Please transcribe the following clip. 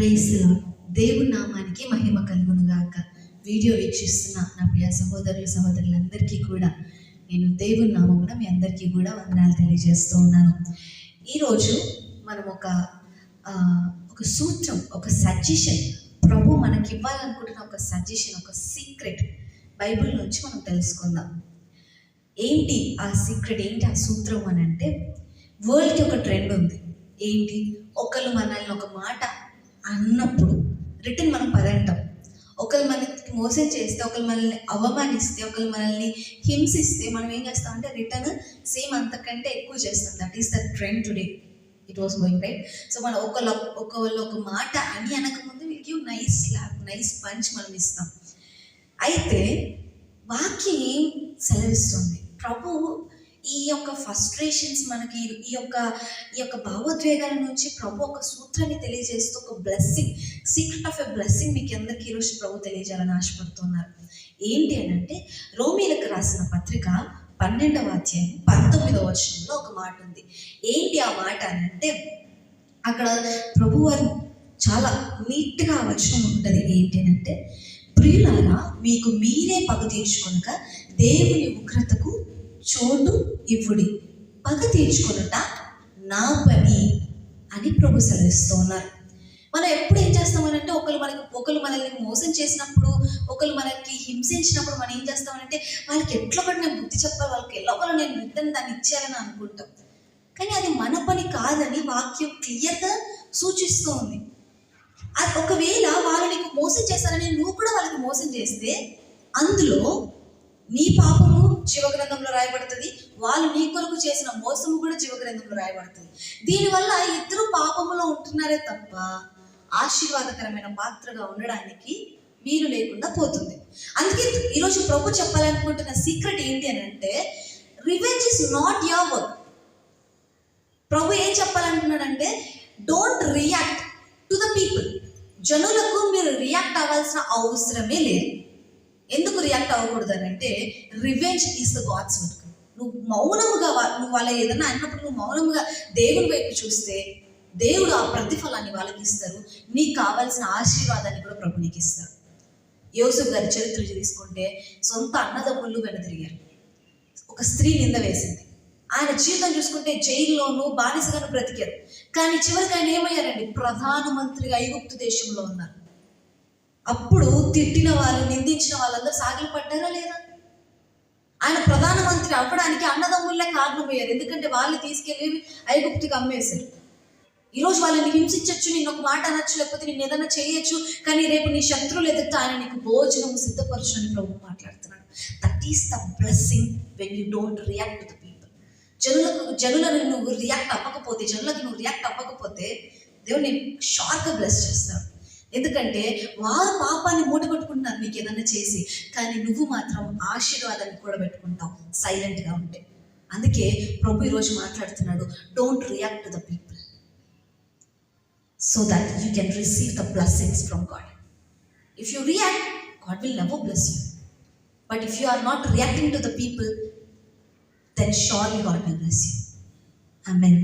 Praise దేవుని నామానికి మహిమ కలుగును గాక వీడియో వీక్షిస్తున్న నా ప్రియ సహోదరులు సహోదరులందరికీ కూడా నేను దేవుని నామమున మీ అందరికీ కూడా వందనాలు తెలియజేస్తూ ఉన్నాను. ఈరోజు మనం ఒక ఒక సూత్రం ఒక సజెషన్ ప్రభు మనకి ఇవ్వాలనుకుంటున్న ఒక సజెషన్ ఒక సీక్రెట్ బైబిల్ నుంచి మనం తెలుసుకుందాం. ఏంటి ఆ సీక్రెట్ ఏంటి ఆ సూత్రం అని అంటే వరల్డ్కి ఒక ట్రెండ్ ఉంది. ఏంటి? ఒకళ్ళు మనల్ని ఒక మాట అన్నప్పుడు రిటర్న్ మనం పది అంటాం మనకి మోసం చేస్తే ఒకరు మనల్ని అవమానిస్తే ఒకరు మనల్ని హింసిస్తే మనం ఏం చేస్తాం అంటే రిటర్న్ సేమ్ అంతకంటే ఎక్కువ చేస్తాం. That is the trend today it was going right so మనం ఒకళ్ళు ఒకళ్ళు ఒక మాట అని అనకముందు వీళ్ళకి నైస్ స్లాప్ నైస్ పంచ్ మనం ఇస్తాం. అయితే వాక్యం ఏం సెలవిస్తుంది? ప్రభు ఈ యొక్క ఫస్ట్రేషన్స్ మనకి ఈ యొక్క ఈ యొక్క భావోద్వేగాల నుంచి ప్రభు ఒక సూత్రాన్ని తెలియజేస్తూ ఒక blessing secret of a blessing మీకు అందరికీ ఈరోజు ప్రభు తెలియజేయాలని ఆశపడుతున్నారు. ఏంటి అని అంటే రోమీలకు రాసిన పత్రిక పన్నెండవ అధ్యాయం పంతొమ్మిదవ వర్షంలో ఒక మాట ఉంది. ఏంటి ఆ మాట అని అంటే అక్కడ ప్రభువారు చాలా నీట్గా ఆ వచనం ఉంటుంది. ఏంటి అని అంటే ప్రియులారా మీకు మీరే పగ తీర్చుకొనక దేవుని ఉగ్రతకు చోటు ఇవ్వుడి. పగ తీర్చుకొనుట నా పని అని ప్రభు సెలవిస్తూ ఉన్నారు మనం ఎప్పుడు ఏం చేస్తామనంటే ఒకరు మనకి ఒకరు మనల్ని మోసం చేసినప్పుడు ఒకరు మనకి హింసించినప్పుడు మనం ఏం చేస్తామనంటే వాళ్ళకి ఎట్లా పడి నేను బుద్ధి చెప్పాలి వాళ్ళకి ఎలా పడి నేను రిటర్న్ దాన్ని ఇచ్చేయాలని అనుకుంటాం. కానీ అది మన పని కాదని వాక్యం క్లియర్గా సూచిస్తూ ఉంది. అది ఒకవేళ వాళ్ళు నీకు మోసం చేస్తారని నువ్వు కూడా వాళ్ళకి మోసం చేస్తే అందులో నీ జీవగ్రంథంలో రాయబడుతుంది. వాళ్ళు నీ కొరకు చేసిన మోసము కూడా జీవగ్రంథంలో రాయబడుతుంది. దీనివల్ల ఇద్దరు పాపములో ఉంటున్నారే తప్ప ఆశీర్వాదకరమైన పాత్రగా ఉండడానికి వీలు లేకుండా పోతుంది. అందుకే ఈరోజు ప్రభు చెప్పాలనుకుంటున్న సీక్రెట్ ఏంటి అని అంటే revenge is not your work ప్రభు ఏం చెప్పాలంటున్నాడంటే don't react to the people జనులకు మీరు రియాక్ట్ అవ్వాల్సిన అవసరమే లేదు. ఎందుకు రియాక్ట్ అవ్వకూడదు అని అంటే revenge is the God's work నువ్వు మౌనముగా నువ్వు వాళ్ళ ఏదైనా అన్నప్పుడు నువ్వు మౌనముగా దేవుని వైపు చూస్తే దేవుడు ఆ ప్రతిఫలాన్ని వాళ్ళకి ఇస్తారు. నీకు కావాల్సిన ఆశీర్వాదాన్ని కూడా ప్రభు నీకు ఇస్తారు. యోసుఫ్ గారి చరిత్ర తీసుకుంటే సొంత అన్నదమ్ముళ్ళు వెనతిరిగారు ఒక స్త్రీ నింద వేసింది. ఆయన జీవితం చూసుకుంటే జైల్లోనూ బానిసగాను బ్రతికారు. కానీ చివరికి ఆయన ఏమయ్యారండి? ప్రధానమంత్రిగా ఐగుప్తు దేశంలో ఉన్నారు. అప్పుడు తిట్టిన వాళ్ళు నిందించిన వాళ్ళందరూ సాగిలు పడ్డారా లేదా? ఆయన ప్రధానమంత్రి అవ్వడానికి అన్నదమ్ముళ్ళే కారణమయ్యారు. ఎందుకంటే వాళ్ళు తీసుకెళ్ళి ఐగుప్తికి అమ్మేశారు. ఈరోజు వాళ్ళని హింసించవచ్చు నేను ఒక మాట అనొచ్చు లేకపోతే నేను ఏదైనా చేయొచ్చు కానీ రేపు నీ శత్రువులు ఎదుగుతా ఆయన నీకు భోజనం సిద్ధపరచని ప్రభు మాట్లాడుతున్నాడు. That is the blessing when you don't react to the people జనులకు జనులను నువ్వు రియాక్ట్ అవ్వకపోతే జనులకు నువ్వు రియాక్ట్ అవ్వకపోతే దేవుడు నేను షార్ట్గా బ్లెస్ చేస్తాడు. ఎందుకంటే వారు పాపాన్ని మూటగొట్టుకుంటున్నారు నీకు ఏదన్నా చేసి కానీ నువ్వు మాత్రం ఆశీర్వాదాన్ని కూడబెట్టుకుంటావు. సైలెంట్గా ఉంటే. అందుకే ప్రభు ఈరోజు మాట్లాడుతున్నాడు don't react to the people so that you can receive the blessings from God if you react God will never bless you but if you are not reacting to the people then surely God will bless you I mean